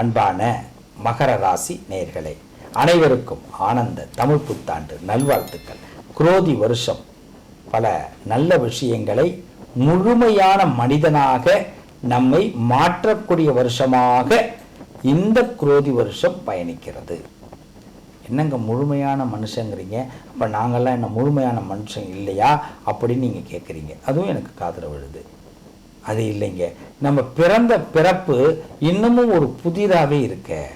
அன்பான மகர ராசி நேர்களே அனைவருக்கும் ஆனந்த தமிழ் புத்தாண்டு நல்வாழ்த்துக்கள். குரோதி வருஷம் பல நல்ல விஷயங்களை முழுமையான மனிதனாக நம்மை மாற்றக்கூடிய வருஷமாக இந்த குரோதி வருஷம் பயணிக்கிறது. என்னங்க முழுமையான மனுஷங்கிறீங்க? அப்போ நாங்கள்லாம் என்ன முழுமையான மனுஷன் இல்லையா? அப்படின்னு நீங்கள் கேட்குறீங்க அதுவும் எனக்கு காதில் விழுது. அது இல்லைங்க. நம்ம பிறந்த பிறப்பு இன்னமும் ஒரு புதிராகவே இருக்க.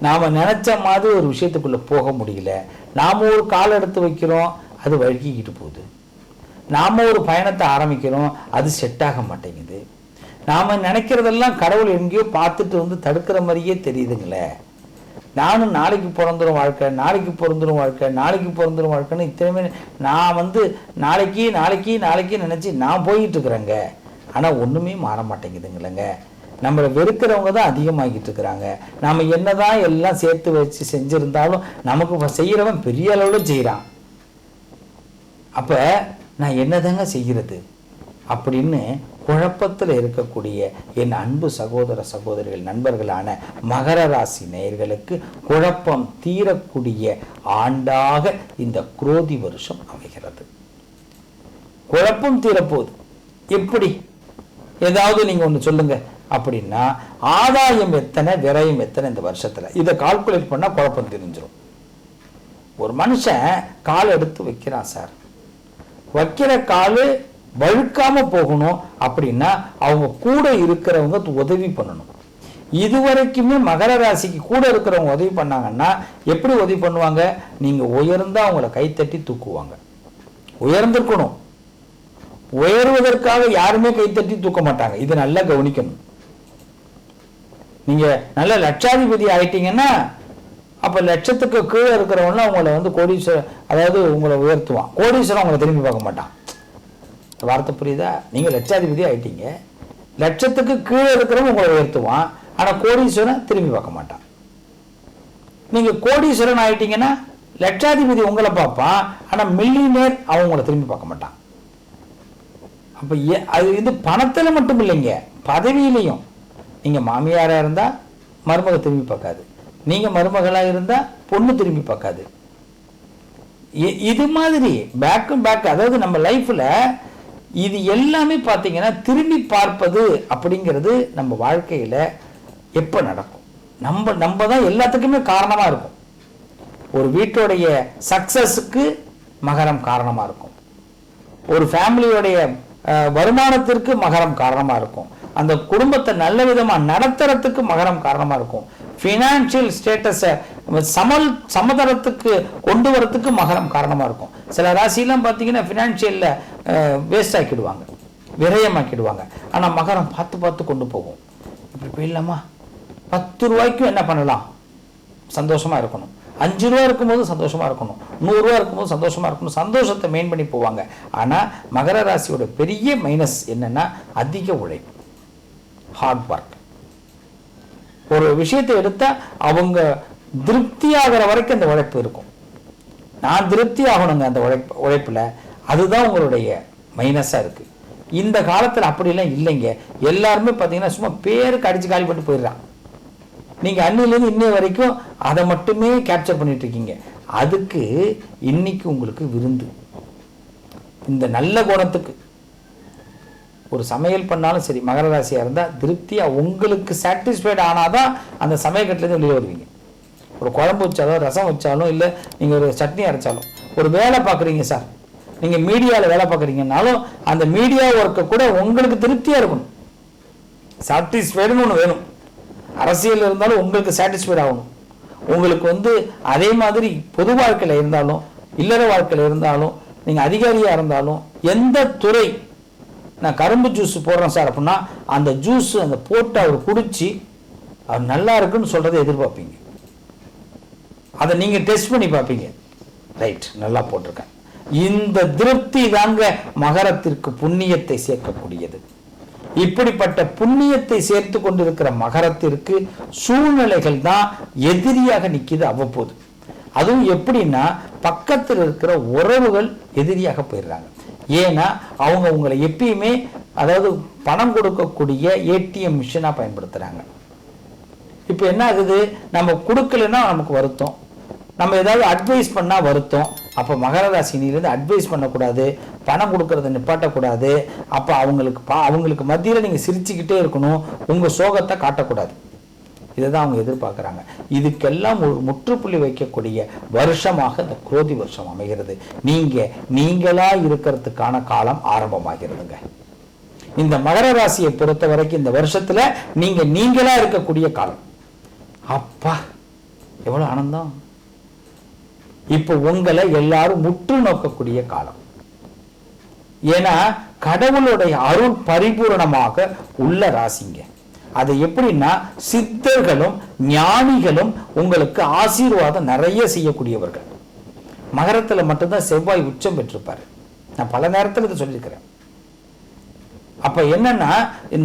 நாம் நினச்ச மாதிரி ஒரு விஷயத்துக்குள்ளே போக முடியல. நாம் ஒரு கால் எடுத்து வைக்கிறோம் அது வழுக்கிக்கிட்டு போகுது. நாம் ஒரு பயணத்தை ஆரம்பிக்கிறோம் அது செட் ஆக மாட்டேங்குது. நாம் நினைக்கிறதெல்லாம் கடவுள் எங்கேயோ பார்த்துட்டு வந்து தடுக்கிற மாதிரியே தெரியுதுங்களே. நானும் நாளைக்கு பிறந்துடும் வாழ்க்கை நாளைக்கு பிறந்துடும் வாழ்க்கை நாளைக்கு பிறந்துடும் வாழ்க்கைன்னு இத்தனையுமே நான் வந்து நாளைக்கு நாளைக்கு நாளைக்கு நினச்சி நான் போயிட்டு இருக்கிறேங்க. ஆனால் ஒன்றுமே மாற மாட்டேங்குதுங்களேங்க நம்மளை வெறுக்கிறவங்க தான் அதிகமாகிட்டு இருக்கிறாங்க. நாம் என்னதான் எல்லாம் சேர்த்து வச்சு செஞ்சுருந்தாலும் நமக்கு செய்கிறவன் பெரிய அளவில் செய்கிறான் அப்போ நான் என்னதாங்க செய்கிறது அப்படின்னு குழப்பத்தில் இருக்கக்கூடிய என் அன்பு சகோதர சகோதரிகள் நண்பர்களான மகர ராசி நேயர்களுக்கு குழப்பம் தீரக்கூடிய ஆண்டாக இந்த குரோதி வருஷம் அமைகிறது. குழப்பம் தீரப்போகுது. எப்படி? ஏதாவது நீங்கள் ஒன்று சொல்லுங்க. அப்படின்னா ஆதாயம் எத்தனை விரயம் எத்தனை இந்த வருஷத்தில்? இதை கால்குலேட் பண்ணால் குழப்பம் தெரிஞ்சிடும் ஒரு மனுஷன் கால் எடுத்து வைக்கிறான் சார். வைக்கிற கால் வழுக்காம போகணும் அப்படின்னா அவங்க கூட இருக்கிறவங்க உதவி பண்ணணும். இது வரைக்குமே மகர ராசிக்கு கூட இருக்கிறவங்க உதவி பண்ணாங்கன்னா எப்படி உதவி பண்ணுவாங்க? நீங்கள் உயர்ந்தா அவங்கள கைத்தட்டி தூக்குவாங்க. உயர்ந்திருக்கணும். உயர்வதற்காக யாருமே கைத்தட்டி தூக்க மாட்டாங்க. இதை நல்லா கவனிக்கணும். நீங்க நல்ல லட்சாதிபதி ஆயிட்டீங்கன்னா அப்ப லட்சத்துக்கு கீழே இருக்கிறவங்களாம் உங்களை வந்து கோடீஸ்வரர் அதாவது உங்களை உயர்த்துவான். கோடீஸ்வரன் உங்களை திரும்பி பார்க்க மாட்டான். வார்த்தை புரியுதா? நீங்க லட்சாதிபதி ஆயிட்டீங்க. லட்சத்துக்கு கீழே இருக்கிறவங்க உங்களை உயர்த்துவான். ஆனா கோடீஸ்வரன் திரும்பி பார்க்க மாட்டான். நீங்க கோடீஸ்வரன் ஆயிட்டீங்கன்னா லட்சாதிபதி உங்களை பார்ப்பான். ஆனா மில்லியனர் அவன் திரும்பி பார்க்க மாட்டான். அப்போ ஏ- அது இது பணத்தில் மட்டும் இல்லைங்க. பதவியிலையும். நீங்கள் மாமியாராக இருந்தால் மருமக திரும்பி பார்க்காது. நீங்கள் மருமகளாக இருந்தால் பொண்ணு திரும்பி பார்க்காது. இது மாதிரி பேக்கும் பேக் அதாவது நம்ம லைஃப்பில் இது எல்லாமே பார்த்தீங்கன்னா திரும்பி பார்ப்பது அப்படிங்கிறது நம்ம வாழ்க்கையில் எப்போ நடக்கும்? நம்ம நம்ம தான் எல்லாத்துக்குமே காரணமாக இருக்கும். ஒரு வீட்டுடைய சக்ஸஸுக்கு மகரம் காரணமாக இருக்கும். ஒரு ஃபேமிலியோடைய வருமானத்திற்கு மகரம் காரணமாக இருக்கும். அந்த குடும்பத்தை நல்ல விதமாக நடத்துறதுக்கு மகரம் காரணமாக இருக்கும். ஃபினான்ஷியல் ஸ்டேட்டஸை சமல் சமதரத்துக்கு கொண்டு வரத்துக்கு மகரம் காரணமாக இருக்கும். சில ராசியெல்லாம் பார்த்தீங்கன்னா ஃபினான்ஷியலில் வேஸ்ட் ஆக்கிடுவாங்க. விரயமாக்கிடுவாங்க. ஆனால் மகரம் பார்த்து பார்த்து கொண்டு போகும். இப்படி போயிடலாமா? பத்து ரூபாய்க்கும் என்ன பண்ணலாம்? சந்தோஷமாக இருக்கணும். அஞ்சு ரூபா இருக்கும்போது சந்தோஷமா இருக்கணும். நூறுரூவா இருக்கும்போது சந்தோஷமா இருக்கணும். சந்தோஷத்தை மெயின் பண்ணி போவாங்க. ஆனா மகர ராசியோட பெரிய மைனஸ் என்னன்னா அதிக உழைப்பு. ஹார்ட் ஒர்க் ஒரு விஷயத்தை எடுத்தா அவங்க திருப்தி ஆகிற வரைக்கும் அந்த உழைப்பு இருக்கும். நான் திருப்தி ஆகணுங்க அந்த உழைப்பு உழைப்புல. அதுதான் உங்களுடைய மைனஸா இருக்கு. இந்த காலத்துல அப்படிலாம் இல்லைங்க. எல்லாருமே பார்த்தீங்கன்னா சும்மா பேருக்கு அடிச்சு காலி பண்ணிட்டு போயிடுறான். நீங்கள் அன்னிலேருந்து இன்னை வரைக்கும் அதை மட்டுமே கேப்சர் பண்ணிட்டு இருக்கீங்க அதுக்கு இன்னைக்கு உங்களுக்கு விருந்து. இந்த நல்ல குணத்துக்கு. ஒரு சமையல் பண்ணாலும் சரி மகர ராசியாக இருந்தால் திருப்தியாக உங்களுக்கு சாட்டிஸ்ஃபைடு ஆனாதான் அந்த சமையக்கட்டிலேருந்து வெளியே வருவீங்க. ஒரு குழம்பு வச்சாலும் ரசம் வச்சாலும் இல்லை நீங்கள் ஒரு சட்னி அரைச்சாலும் ஒரு வேலை பார்க்குறீங்க சார் நீங்கள் மீடியாவில் வேலை பார்க்குறீங்கனாலும் அந்த மீடியா ஒர்க்கை கூட உங்களுக்கு திருப்தியாக இருக்கணும். சாட்டிஸ்ஃபைடுன்னு ஒன்று வேணும். அரசியல் இருந்தாலும் உங்களுக்கு சாட்டிஸ்ஃபைட் ஆகணும். உங்களுக்கு வந்து அதே மாதிரி பொது வாழ்க்கையில் இருந்தாலும் இல்லற வாழ்க்கையில் இருந்தாலும் நீங்கள் அதிகாரியாக இருந்தாலும் எந்த துறை நான் கரும்பு ஜூஸ் போடுறேன் சார் அப்படின்னா அந்த ஜூஸ் அந்த போட்டு அவர் குடித்து அவர் நல்லா இருக்குன்னு சொல்கிறத எதிர்பார்ப்பீங்க. அதை நீங்கள் டெஸ்ட் பண்ணி பார்ப்பீங்க. ரைட் நல்லா போட்டிருக்கேன். இந்த திருப்தி தாங்க மகரத்திற்கு புண்ணியத்தை சேர்க்கக்கூடியது. இப்படிப்பட்ட புண்ணியத்தை சேர்த்து கொண்டிருக்கிற மகரத்திற்கு சூழ்நிலைகள் தான் எதிரியாக நிக்குது அவ்வப்போது. அதுவும் எப்படின்னா பக்கத்தில் இருக்கிற உறவுகள் எதிரியாக போயிடுறாங்க. ஏன்னா அவங்க உங்களை எப்பயுமே அதாவது பணம் கொடுக்கக்கூடிய ஏடிஎம் மிஷினாக பயன்படுத்துகிறாங்க இப்போ என்ன ஆகுது? நம்ம கொடுக்கலன்னா நமக்கு வருத்தம். நம்ம ஏதாவது அட்வைஸ் பண்ணால் வருத்தம். அப்போ மகர ராசினிலேருந்து அட்வைஸ் பண்ணக்கூடாது. பணம் கொடுக்கறத நிப்பாட்டக்கூடாது. அப்போ அவங்களுக்கு பா அவங்களுக்கு மத்தியில் நீங்கள் சிரிச்சுக்கிட்டே இருக்கணும். உங்கள் சோகத்தை காட்டக்கூடாது. இதை தான் அவங்க எதிர்பார்க்குறாங்க. இதுக்கெல்லாம் முற்றுப்புள்ளி வைக்கக்கூடிய வருஷமாக இந்த குரோதி வருஷம் அமைகிறது. நீங்கள் நீங்களாக இருக்கிறதுக்கான காலம் ஆரம்பமாகிறதுங்க. இந்த மகர ராசியை பொறுத்த வரைக்கும் இந்த வருஷத்துல நீங்க நீங்களா இருக்கக்கூடிய காலம். அப்பா எவ்வளவு ஆனந்தம். இப்போ உங்களை எல்லாரும் முற்று நோக்கக்கூடிய காலம். ஏன்னா கடவுளுடைய அருள் பரிபூரணமாக உள்ள ராசிங்க. அது எப்படின்னா சித்தர்களும் ஞானிகளும் உங்களுக்கு ஆசீர்வாதம் நிறைய செய்யக்கூடியவர்கள். மகரத்துல மட்டும்தான் செவ்வாய் உச்சம் பெற்றிருப்பாரு. நான் பல நேரத்தில் இதை சொல்லியிருக்கிறேன். அப்ப என்னன்னா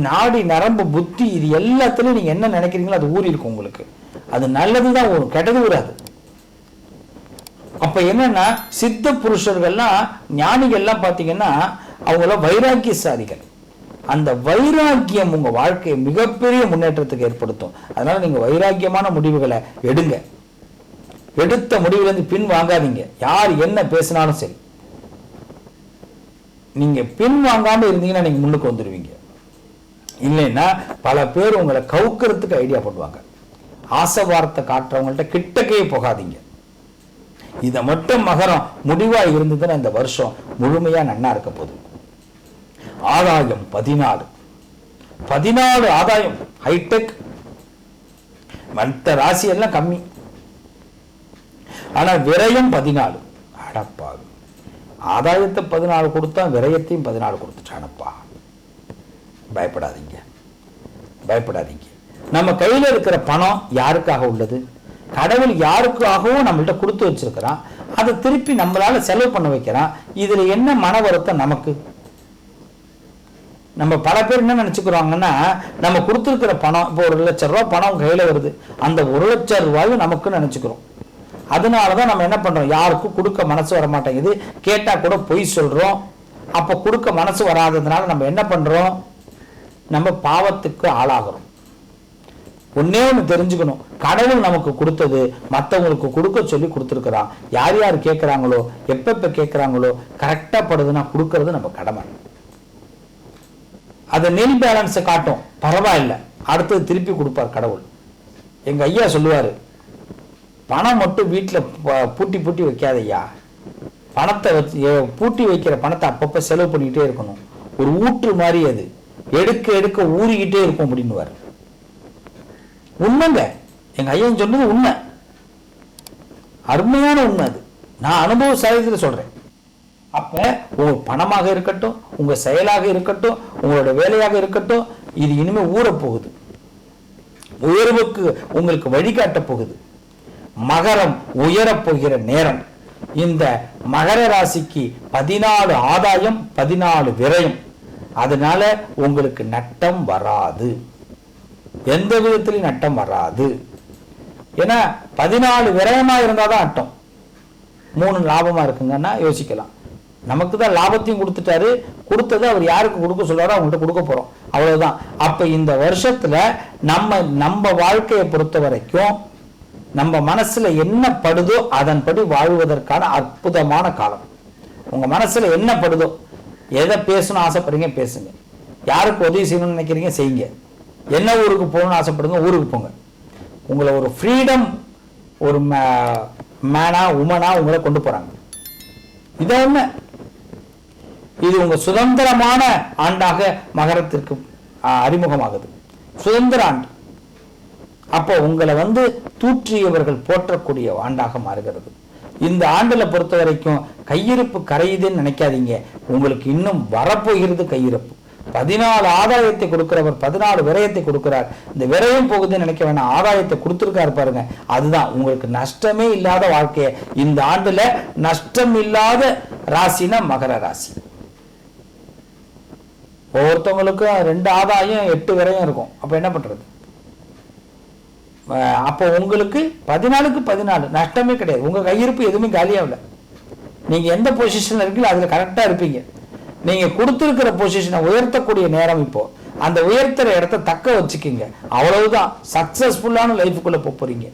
நாடி நரம்பு புத்தி இது எல்லாத்துலயும் நீங்க என்ன நினைக்கிறீங்களோ அது ஊறி இருக்கும் உங்களுக்கு. அது நல்லதுதான் ஊறும் கெட்டது ஊறாது. அப்ப என்னன்னா சித்த புருஷர்கள்லாம் ஞானிகள்லாம் பார்த்தீங்கன்னா அவங்கள வைராக்கியசாலிகள். அந்த வைராக்கியம் உங்க வாழ்க்கையை மிகப்பெரிய முன்னேற்றத்துக்கு ஏற்படுத்தும். அதனால நீங்க வைராக்கியமான முடிவுகளை எடுங்க. எடுத்த முடிவுலேருந்து பின் வாங்காதீங்க. யார் என்ன பேசினாலும் சரி. நீங்க பின் வாங்காம இருந்தீங்கன்னா நீங்க முன்னுக்கு வந்துடுவீங்க இல்லைன்னா பல பேர் உங்களை கவுக்கிறதுக்கு ஐடியா பண்ணுவாங்க ஆசை வார்த்தை காட்டுறவங்கள்ட்ட கிட்டக்கே போகாதீங்க. இதை மட்டும் மகரம் முடிவாக இருந்ததுன்னா இந்த வருஷம் முழுமையா நன்னா இருக்க போகுது. ஆதாயம் பதினாலு. பதினாலு ஆதாயம் ஹைடெக் மற்ற ராசி எல்லாம் கம்மி. ஆனா விரயம் பதினாலு. அடப்பா. ஆதாயத்தை பதினாலு கொடுத்தா விரயத்தையும் பதினாலு கொடுத்துட்டானப்பா பயப்படாதீங்க. பயப்படாதீங்க. நம்ம கையில இருக்கிற பணம் யாருக்காக உள்ளது? கடவுள் யாருக்காகவும் நம்மள்கிட்ட கொடுத்து வச்சிருக்கிறான். அதை திருப்பி நம்மளால செலவு பண்ண வைக்கிறான். இதுல என்ன மன வருத்தம் நமக்கு? நம்ம பல பேர் என்ன நினைச்சுக்கிறாங்கன்னா நம்ம கொடுத்துருக்கிற பணம் இப்போ ஒரு லட்சம் ரூபா பணம் கையில வருது. அந்த ஒரு லட்சம் ரூபாயும் நமக்குன்னு நினைச்சுக்கிறோம். அதனாலதான் நம்ம என்ன பண்றோம்? யாருக்கும் கொடுக்க மனசு வர மாட்டேங்குது கேட்டா கூட பொய் சொல்றோம். அப்ப கொடுக்க மனசு வராததுனால நம்ம என்ன பண்றோம்? நம்ம பாவத்துக்கு ஆளாகிறோம். ஒன்னே ஒன்று தெரிஞ்சுக்கணும். கடவுள் நமக்கு கொடுத்தது மற்றவங்களுக்கு கொடுக்க சொல்லி கொடுத்துருக்குறான். யார் யார் கேட்குறாங்களோ எப்பப்போ கேட்குறாங்களோ கரெக்டாக படுதுன்னா கொடுக்கறது நம்ம கடமை. அதை நெல் பேலன்ஸை காட்டும். பரவாயில்ல. அடுத்தது திருப்பி கொடுப்பார் கடவுள். எங்க ஐயா சொல்லுவாரு பணம் மட்டும் வீட்டில் பூட்டி பூட்டி வைக்காத ஐயா. பணத்தை வச்சு பூட்டி வைக்கிற பணத்தை அப்பப்போ செலவு பண்ணிக்கிட்டே இருக்கணும். ஒரு ஊற்று மாதிரி அது. எடுக்க எடுக்க ஊறிக்கிட்டே இருக்கும் அப்படின்னுவார். உண்மைங்க. எங்க ஐயன் சொன்னது உண்மை. அருமையான உண்மை அது. நான் அனுபவ சாயத்தில் சொல்றேன். அப்ப உங்க பணமாக இருக்கட்டும் உங்க செயலாக இருக்கட்டும் உங்களோட வேலையாக இருக்கட்டும் இது இனிமேல் ஊறப்போகுது உயர்வுக்கு உங்களுக்கு வழிகாட்டப் போகுது. மகரம் உயரப் போகிற நேரம். இந்த மகர ராசிக்கு பதினாலு ஆதாயம் பதினாலு விரயம். அதனால உங்களுக்கு நட்டம் வராது. எந்த விதத்திலையும் நட்டம் வராது. ஏன்னா பதினாலு விரயமா இருந்தாதான் நட்டம் மூணு லாபமா இருக்குங்கன்னா யோசிக்கலாம். நமக்கு தான் லாபத்தையும் கொடுத்துட்டாரு. கொடுத்ததை அவர் யாருக்கு கொடுக்க சொல்றாரோ அவங்கள்ட்ட கொடுக்க போறோம். அவ்வளவுதான். அப்போ இந்த வருஷத்துல நம்ம நம்ம வாழ்க்கையை பொறுத்த வரைக்கும் நம்ம மனசுல என்ன படுதோ அதன்படி வாழ்வதற்கான அற்புதமான காலம். உங்க மனசுல என்ன படுதோ எதை பேசணும் ஆசைப்படுறீங்க பேசுங்க. யாருக்கு உதவி செய்யணும்னு நினைக்கிறீங்க செய்யுங்க. என்ன ஊருக்கு போகணும்னு ஆசைப்படுங்க ஊருக்கு போங்க. உங்களை ஒரு ஃப்ரீடம் ஒரு மேனா உமனா உங்களை கொண்டு போறாங்க. இதை உண்மை இது உங்க சுதந்திரமான ஆண்டாக மகரத்திற்கு அறிமுகமாகுது. சுதந்திர ஆண்டு. அப்போ உங்களை வந்து தூற்றியவர்கள் போற்றக்கூடிய ஆண்டாக மாறுகிறது. இந்த ஆண்டுல பொறுத்த வரைக்கும் கையிருப்பு கரையுதுன்னு நினைக்காதீங்க. உங்களுக்கு இன்னும் வரப்போகிறது கையிருப்பு. பதினாலு ஆதாயத்தை கொடுக்கிறவர் பதினாலு விரயத்தை கொடுக்கிறார். இந்த விரயம் போகுதுன்னு நினைக்க வேணாம். ஆதாயத்தை கொடுத்துருக்காரு பாருங்க. அதுதான் உங்களுக்கு நஷ்டமே இல்லாத வாழ்க்கையை இந்த ஆண்டுல நஷ்டம் இல்லாத ராசினா மகர ராசி. ஒவ்வொருத்தவங்களுக்கும் ரெண்டு ஆதாயம் எட்டு விரயம் இருக்கும். அப்ப என்ன பண்றது? அப்போ உங்களுக்கு பதினாலுக்கு பதினாலு. நஷ்டமே கிடையாது. உங்க கையிருப்பு எதுவுமே காலியாகல. நீங்க எந்த பொசிஷனில் இருக்கீங்களோ அதுல கரெக்டா இருப்பீங்க. நீங்கள் கொடுத்துருக்கிற பொசிஷனை உயர்த்தக்கூடிய நேரம் இப்போ. அந்த உயர்த்துற இடத்த தக்க வச்சுக்கிங்க. அவ்வளவுதான். சக்சஸ்ஃபுல்லான லைஃபுக்குள்ள போக போறீங்க.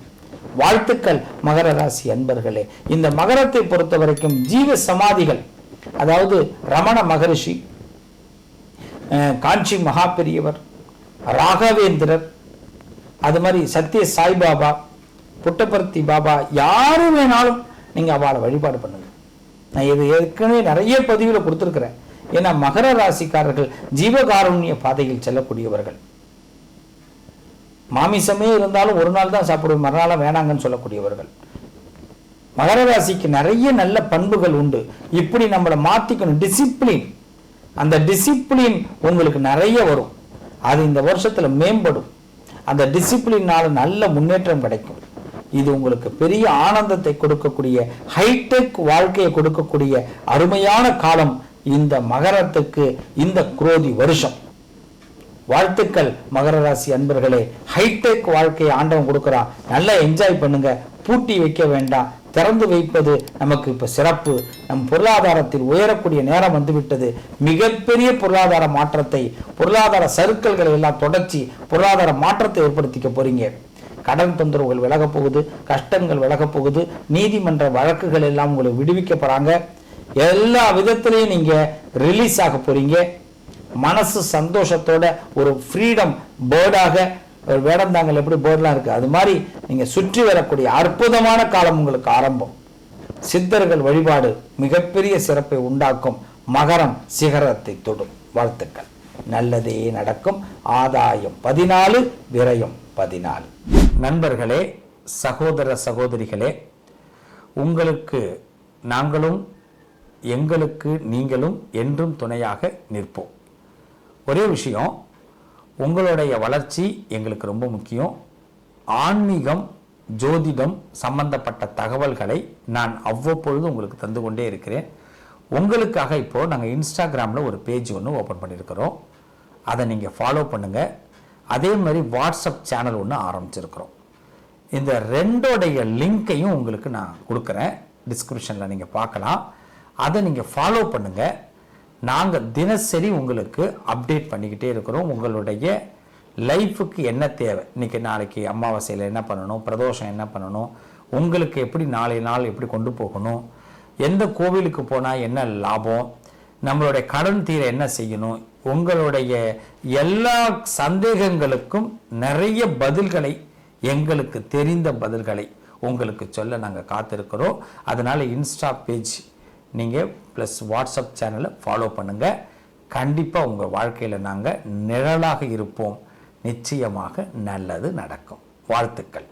வாழ்த்துக்கள் மகர ராசி அன்பர்களே. இந்த மகரத்தை பொறுத்த வரைக்கும் ஜீவ சமாதிகள் அதாவது ரமண மகரிஷி அஹ், காஞ்சி மகா பெரியவர் ராகவேந்திரர் அது மாதிரி சத்ய சாய்பாபா புட்டபர்த்தி பாபா யாரு வேணாலும் நீங்க அவளை வழிபாடு பண்ணுங்க. நான் இது ஏற்கனவே நிறைய பதிவில் கொடுத்துருக்குறேன். ஏன்னா மகர ராசிக்காரர்கள் ஜீவகாருண்ய பாதையில் செல்லக்கூடியவர்கள். மாமிசமே இருந்தாலும் ஒரு நாள் தான் சாப்பிடுவோம் மறுநாள் வேணாங்கன்னு சொல்லக்கூடியவர்கள். மகர ராசிக்கு நிறைய நல்ல பண்புகள் உண்டு. இப்படி நம்மளை மாத்திக்கணும் டிசிப்ளின் அந்த டிசிப்ளின் உங்களுக்கு நிறைய வரும். அது இந்த வருஷத்துல மேம்படும். அந்த டிசிப்ளினால நல்ல முன்னேற்றம் கிடைக்கும். இது உங்களுக்கு பெரிய ஆனந்தத்தை கொடுக்கக்கூடிய ஹைடெக் வாழ்க்கையை கொடுக்கக்கூடிய அருமையான காலம் இந்த மகரத்துக்கு இந்த குரோதி வருஷம். வாழ்த்துக்கள் மகர ராசி அன்பர்களே. ஹைடெக் வாழ்க்கையை ஆண்டவன் கொடுக்குறான். நல்லா என்ஜாய் பண்ணுங்க. பூட்டி வைக்க வேண்டாம். திறந்து வைப்பது நமக்கு இப்போ சிறப்பு. நம் பொருளாதாரத்தில் உயரக்கூடிய நேரம் வந்துவிட்டது. மிகப்பெரிய பொருளாதார மாற்றத்தை பொருளாதார சறுக்கல்களை எல்லாம் தொடர்ச்சி பொருளாதார மாற்றத்தை ஏற்படுத்திக்க போறீங்க. கடன் தொந்தரவுகள் விலகப் போகுது கஷ்டங்கள் விலகப் போகுது. நீதிமன்ற வழக்குகள் எல்லாம் உங்களை விடுவிக்க எல்லா விதத்திலையும் நீங்க ரிலீஸ் ஆக போறீங்க. மனசு சந்தோஷத்தோட ஒரு ஃப்ரீடம் பேர்டாக ஒரு வேடந்தாங்கல் எப்படி பேர்ட்லாம் இருக்கு? அது மாதிரி நீங்க சுற்றி வரக்கூடிய அற்புதமான காலம் உங்களுக்கு ஆரம்பம். சித்தர்கள் வழிபாடு மிகப்பெரிய சிறப்பை உண்டாக்கும் மகரம் சிகரத்தை தொடும். வாழ்த்துக்கள். நல்லதே நடக்கும். ஆதாயம் பதினாலு விரயம் பதினாலு. நண்பர்களே சகோதர சகோதரிகளே உங்களுக்கு நாங்களும் எங்களுக்கு நீங்களும் என்றும் துணையாக நிற்போம். ஒரே விஷயம் உங்களுடைய வளர்ச்சி எங்களுக்கு ரொம்ப முக்கியம். ஆன்மீகம் ஜோதிடம் சம்பந்தப்பட்ட தகவல்களை நான் அவ்வப்பொழுது உங்களுக்கு தந்து கொண்டே இருக்கிறேன். உங்களுக்காக இப்போது நாங்கள் இன்ஸ்டாகிராமில் ஒரு பேஜ் ஒன்று ஓப்பன் பண்ணியிருக்கிறோம். அதை நீங்கள் ஃபாலோ பண்ணுங்கள் அதே மாதிரி வாட்ஸ்அப் சேனல் ஒன்று ஆரம்பிச்சிருக்கிறோம். இந்த ரெண்டோடைய லிங்க்கையும் உங்களுக்கு நான் கொடுக்குறேன். டிஸ்கிரிப்ஷனில் நீங்கள் பார்க்கலாம். அதை நீங்கள் ஃபாலோ பண்ணுங்கள் நாங்கள் தினசரி உங்களுக்கு அப்டேட் பண்ணிக்கிட்டே இருக்கிறோம். உங்களுடைய லைஃபுக்கு என்ன தேவை? இன்றைக்கி நாளைக்கு அமாவாசையில் என்ன பண்ணணும்? பிரதோஷம் என்ன பண்ணணும்? உங்களுக்கு எப்படி நாளை நாள் எப்படி கொண்டு போகணும்? எந்த கோவிலுக்கு போனால் என்ன லாபம்? நம்மளுடைய கடன் தீர என்ன செய்யணும்? உங்களுடைய எல்லா சந்தேகங்களுக்கும் நிறைய பதில்களை எங்களுக்கு தெரிந்த பதில்களை உங்களுக்கு சொல்ல நாங்கள் காத்திருக்கிறோம். அதனால் இன்ஸ்டா பேஜ் நீங்கள் ப்ளஸ் வாட்ஸ்அப் சேனலை ஃபாலோ பண்ணுங்கள் கண்டிப்பாக உங்கள் வாழ்க்கையில் நாங்கள் நிழலாக இருப்போம். நிச்சயமாக நல்லது நடக்கும். வாழ்த்துக்கள்.